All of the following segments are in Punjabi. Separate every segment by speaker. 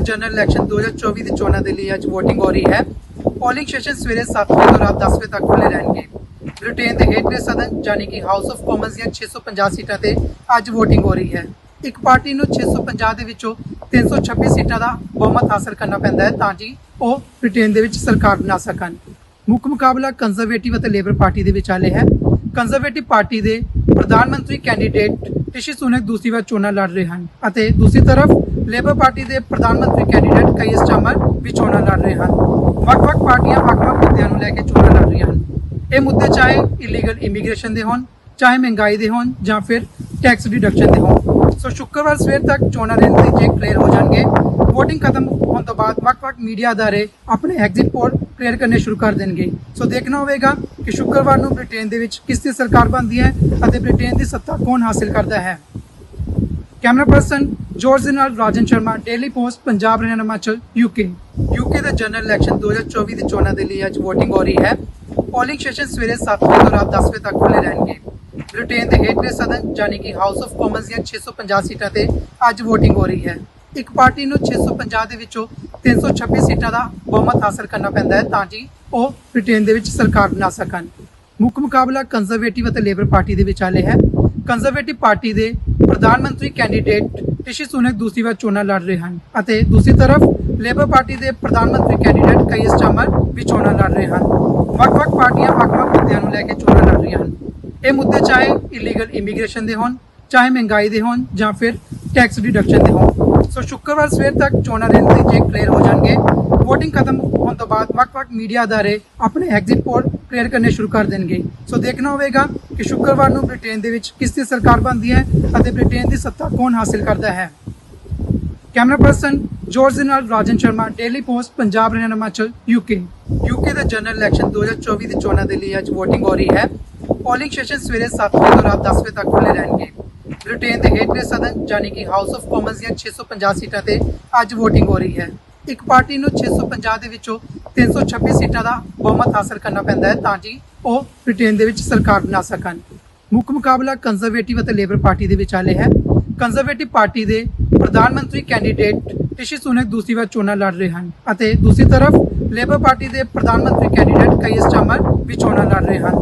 Speaker 1: ਜਨਰਲ ਇਲੈਕਸ਼ਨ 2024 ਦੀ ਚੋਣਾਂ ਦੇ ਲਈ ਅੱਜ VOTING ਹੋ ਰਹੀ ਹੈ। ਪੋਲਿੰਗ ਸੈਸ਼ਨ ਸਵੇਰੇ 7 ਵਜੇ ਤੋਂ ਰਾਤ 10 ਵਜੇ ਤੱਕ ਖੁੱਲੇ ਰਹਿਣਗੇ। ਬ੍ਰਿਟੇਨ ਦੇ ਹੇਠਲੇ ਸਦਨ ਯਾਨੀ ਕਿ ਹਾਊਸ ਆਫ ਕਾਮਨਸ ਦੀਆਂ 650 ਸੀਟਾਂ ਤੇ ਅੱਜ VOTING ਹੋ ਰਹੀ ਹੈ। ਇੱਕ ਪਾਰਟੀ ਨੂੰ 650 ਦੇ ਵਿੱਚੋਂ 326 ਸੀਟਾਂ ਦਾ ਬਹੁਮਤ ਹਾਸਲ ਕਰਨਾ ਪੈਂਦਾ ਹੈ ਤਾਂ ਕਿ ਉਹ ਬ੍ਰਿਟੇਨ ਦੇ ਵਿੱਚ ਸਰਕਾਰ ਬਣਾ ਸਕਣ। ਮੁੱਖ ਮੁਕਾਬਲਾ ਕੰਜ਼ਰਵੇਟਿਵ ਅਤੇ ਲੇਬਰ ਪਾਰਟੀ ਦੇ ਵਿਚਾਲੇ ਹੈ। ਕੰਜ਼ਰਵੇਟਿਵ ਪਾਰਟੀ ਦੇ ਪ੍ਰਧਾਨ ਮੰਤਰੀ ਕੈਂਡੀਡੇਟ ਰਿਸ਼ੀ ਸੁਨਕ ਦੂਸਰੀ ਵਾਰ ਚੋਣਾਂ ਲੜ ਰਹੇ ਹਨ ਅਤੇ ਦੂਸਰੀ ਤਰਫ ਲੇਬਰ ਪਾਰਟੀ ਦੇ ਪ੍ਰਧਾਨ ਮੰਤਰੀ ਕੈਂਡੀਡੇਟ ਕਈ ਚਾਮਰ ਵੀ ਚੋਣਾਂ ਲੜ ਰਹੇ ਹਨ। ਵੱਖ-ਵੱਖ ਪਾਰਟੀਆਂ ਵੱਖ-ਵੱਖ ਮੁੱਦਿਆਂ ਨੂੰ ਲੈ ਕੇ ਚੋਣਾਂ ਲੜ ਰਹੀਆਂ ਹਨ। ਇਹ ਮੁੱਦੇ ਚਾਹੇ ਇਲੀਗਲ ਇਮੀਗ੍ਰੇਸ਼ਨ ਦੇ ਹੋਣ, ਚਾਹੇ ਮਹਿੰਗਾਈ ਦੇ ਹੋਣ ਜਾਂ ਫਿਰ ਟੈਕਸ ਡਿਡਕਸ਼ਨ ਦੇ ਹੋਣ। ਸੋ ਸ਼ੁੱਕਰਵਾਰ ਸਵੇਰ ਤੱਕ ਚੋਣਾਂ ਦੇ ਨਤੀਜੇ ਕਲੀਅਰ ਹੋ ਜਾਣਗੇ। VOTING ਖਤਮ ਹੋਣ ਤੋਂ ਬਾਅਦ ਵੱਖ-ਵੱਖ ਮੀਡੀਆ ਅਦਾਰੇ ਆਪਣੇ ਐਗਜ਼ਿਟ ਪੋਲ ਕਲੀਅਰ ਕਰਨੇ ਸ਼ੁਰੂ ਕਰ ਦੇਣਗੇ। ਸੋ ਦੇਖਣਾ ਹੋਵੇਗਾ ਕਿ ਸ਼ੁੱਕਰਵਾਰ ਨੂੰ ਬ੍ਰਿਟੇਨ ਦੇ ਵਿੱਚ ਕਿਸ ਦੀ ਸਰਕਾਰ ਬਣਦੀ ਹੈ ਅਤੇ ਬ੍ਰਿਟੇਨ ਦੀ ਸੱਤਾ ਕੌਣ ਹਾਸਿਲ ਕਰਦਾ ਹੈ। ਕੈਮਰਾ ਪਰਸਨ ਜੋਰਜ ਦੇ ਨਾਲ Rajan Sharma Daily Post Punjab Haryana Himachal UK UK ਦਾ ਜਨਰਲ ਇਲੈਕਸ਼ਨ 2024 ਦੀ ਚੋਣਾਂ ਦੇ ਲਈ ਅੱਜ VOTING ਹੋ ਰਹੀ ਹੈ। ਪੋਲਿੰਗ ਸੈਸ਼ਨ ਸਵੇਰੇ 7 ਵਜੇ ਤੋਂ ਰਾਤ 10 ਵਜੇ ਤੱਕ ਖੁੱਲੇ ਰਹਿਣਗੇ। ਬ੍ਰਿਟੇਨ ਦੇ ਹੇਠਲੇ ਸਦਨ ਯਾਨੀ ਕਿ ਹਾਊਸ ਆਫ ਕਾਮਨਸ ਦੀਆਂ 650 ਸੀਟਾਂ ਤੇ ਅੱਜ VOTING ਹੋ ਰਹੀ ਹੈ। ਇੱਕ ਪਾਰਟੀ ਨੂੰ 650 ਦੇ ਵਿੱਚੋਂ 326 ਸੀਟਾਂ ਦਾ ਬਹੁਮਤ ਹਾਸਲ ਕਰਨਾ ਪੈਂਦਾ ਹੈ ਤਾਂ ਕਿ ਉਹ ਬ੍ਰਿਟੇਨ ਦੇ ਵਿੱਚ ਸਰਕਾਰ ਬਣਾ ਸਕਣ। ਮੁੱਖ ਮੁਕਾਬਲਾ ਕੰਜ਼ਰਵੇਟਿਵ ਅਤੇ ਲੇਬਰ ਪਾਰਟੀ ਦੇ ਵਿਚਾਲੇ ਹੈ। ਕੰਜ਼ਰਵੇਟਿਵ ਪਾਰਟੀ ਦੇ ਪ੍ਰਧਾਨ ਮੰਤਰੀ ਕੈਂਡੀਡੇਟ ਰਿਸ਼ੀ ਸੁਨਕ ਦੂਸਰੀ ਵਾਰ ਚੋਣਾਂ ਲੜ ਰਹੇ ਹਨ ਅਤੇ ਦੂਸਰੀ ਤਰਫ ਲੇਬਰ ਪਾਰਟੀ ਦੇ ਪ੍ਰਧਾਨ ਮੰਤਰੀ ਕੈਂਡੀਡੇਟ ਕਈ ਚਾਮਰ ਵੀ ਚੋਣਾਂ ਲੜ ਰਹੇ ਹਨ। ਵੱਖ-ਵੱਖ ਪਾਰਟੀਆਂ ਵੱਖ-ਵੱਖ ਮੁੱਦਿਆਂ ਨੂੰ ਲੈ ਕੇ ਚੋਣਾਂ ਲੜ ਰਹੀਆਂ ਹਨ। ਇਹ ਮੁੱਦੇ ਚਾਹੇ ਇਲੀਗਲ ਇਮੀਗ੍ਰੇਸ਼ਨ ਦੇ ਹੋਣ, ਚਾਹੇ ਮਹਿੰਗਾਈ ਦੇ ਹੋਣ ਜਾਂ ਫਿਰ ਟੈਕਸ ਡਿਡਕਸ਼ਨ ਦੇ ਹੋਣ। ਸੋ ਸ਼ੁੱਕਰਵਾਰ ਸਵੇਰ ਤੱਕ ਚੋਣਾਂ ਦੇ ਨਤੀਜੇ ਕਲੀਅਰ ਹੋ ਜਾਣਗੇ, VOTING ਖਤਮ ਹੋਣ ਤੋਂ ਬਾਅਦ ਵੱਖ-ਵੱਖ ਮੀਡੀਆ ਅਦਾਰੇ ਆਪਣੇ ਐਗਜ਼ਿਟ ਪੋਲ ਕਲੀਅਰ ਕਰਨੇ ਸ਼ੁਰੂ ਕਰ ਦੇਣਗੇ। ਸੋ ਦੇਖਣਾ ਹੋਵੇਗਾ ਕਿ ਸ਼ੁੱਕਰਵਾਰ ਨੂੰ ਬ੍ਰਿਟੇਨ ਦੇ ਵਿੱਚ ਕਿਸ ਦੀ ਸਰਕਾਰ ਬਣਦੀ ਹੈ ਅਤੇ ਬ੍ਰਿਟੇਨ ਦੀ ਸੱਤਾ ਕੌਣ ਹਾਸਿਲ ਕਰਦਾ ਹੈ। ਕੈਮਰਾ ਪਰਸਨ ਜੋਰਜ ਦੇ ਨਾਲ Rajan Sharma Daily Post Punjab, Haryana, Himachal UK UK ਦਾ ਜਨਰਲ ਇਲੈਕਸ਼ਨ 2024 ਦੀ ਚੋਣਾਂ ਦੇ ਲਈ ਅੱਜ VOTING ਹੋ ਰਹੀ ਹੈ। ਪੋਲਿੰਗ ਸੈਸ਼ਨ ਸਵੇਰੇ 7 ਵਜੇ ਤੋਂ ਰਾਤ 10 ਵਜੇ ਤੱਕ ਖੁੱਲੇ ਰਹਿਣਗੇ। ਬ੍ਰਿਟੇਨ ਦੇ ਹੇਠਲੇ ਸਦਨ ਯਾਨੀ ਕਿ ਹਾਊਸ ਆਫ ਕਾਮਨਸ ਦੀਆਂ 650 ਸੀਟਾਂ ਤੇ ਅੱਜ VOTING ਹੋ ਰਹੀ ਹੈ। ਇੱਕ ਪਾਰਟੀ ਨੂੰ 650 ਦੇ ਵਿੱਚੋਂ 326 ਸੀਟਾਂ ਦਾ ਬਹੁਮਤ ਹਾਸਲ ਕਰਨਾ ਪੈਂਦਾ ਹੈ ਤਾਂ ਕਿ ਉਹ ਬ੍ਰਿਟੇਨ ਦੇ ਵਿੱਚ ਸਰਕਾਰ ਬਣਾ ਸਕਣ। ਮੁੱਖ ਮੁਕਾਬਲਾ ਕੰਜ਼ਰਵੇਟਿਵ ਅਤੇ ਲੇਬਰ ਪਾਰਟੀ ਦੇ ਵਿਚਾਲੇ ਹੈ। ਕੰਜ਼ਰਵੇਟਿਵ ਪਾਰਟੀ ਦੇ ਪ੍ਰਧਾਨ ਮੰਤਰੀ ਕੈਂਡੀਡੇਟ ਰਿਸ਼ੀ ਸੁਨਕ ਦੂਸਰੀ ਵਾਰ ਚੋਣਾਂ ਲੜ ਰਹੇ ਹਨ ਅਤੇ ਦੂਸਰੀ ਤਰਫ ਲੇਬਰ ਪਾਰਟੀ ਦੇ ਪ੍ਰਧਾਨ ਮੰਤਰੀ ਕੈਂਡੀਡੇਟ ਕਈ ਚਾਮਰ ਵੀ ਚੋਣਾਂ ਲੜ ਰਹੇ ਹਨ।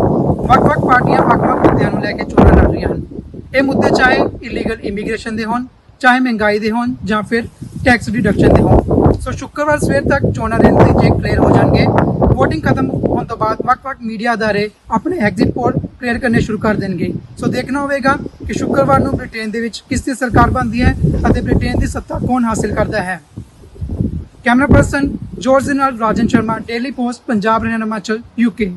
Speaker 1: ਵੱਖ-ਵੱਖ ਪਾਰਟੀਆਂ ਵੱਖ-ਵੱਖ ਮੁੱਦਿਆਂ ਨੂੰ ਲੈ ਕੇ ਚੋਣਾਂ ਲੜ ਰਹੀਆਂ ਹਨ। ਇਹ ਮੁੱਦੇ ਚਾਹੇ ਇਲੀਗਲ ਇਮੀਗ੍ਰੇਸ਼ਨ ਦੇ ਹੋਣ, ਚਾਹੇ ਮਹਿੰਗਾਈ ਦੇ ਹੋਣ ਜਾਂ ਫਿਰ ਟੈਕਸ ਡਿਡਕਸ਼ਨ ਦੇ ਹੋਣ। ਸੋ ਸ਼ੁੱਕਰਵਾਰ ਸਵੇਰ ਤੱਕ ਚੋਣਾਂ ਦੇ ਨਤੀਜੇ ਕਲੀਅਰ ਹੋ ਜਾਣਗੇ VOTING ਖਤਮ ਹੋਣ ਤੋਂ ਬਾਅਦ ਵੱਖ-ਵੱਖ ਮੀਡੀਆ ਅਦਾਰੇ ਆਪਣੇ ਐਗਜ਼ਿਟ ਪੋਲ ਕਲੀਅਰ ਕਰਨੇ ਸ਼ੁਰੂ ਕਰ ਦੇਣਗੇ। ਸੋ ਦੇਖਣਾ ਹੋਵੇਗਾ ਕਿ ਸ਼ੁੱਕਰਵਾਰ ਨੂੰ ਬ੍ਰਿਟੇਨ ਦੇ ਵਿੱਚ ਕਿਸ ਦੀ ਸਰਕਾਰ ਬਣਦੀ ਹੈ ਅਤੇ ਬ੍ਰਿਟੇਨ ਦੀ ਸੱਤਾ ਕੌਣ ਹਾਸਿਲ ਕਰਦਾ ਹੈ। ਕੈਮਰਾ ਪਰਸਨ ਜੋਰਜ ਦੇ ਨਾਲ Rajan Sharma Daily Post Punjab, Haryana, Himachal UK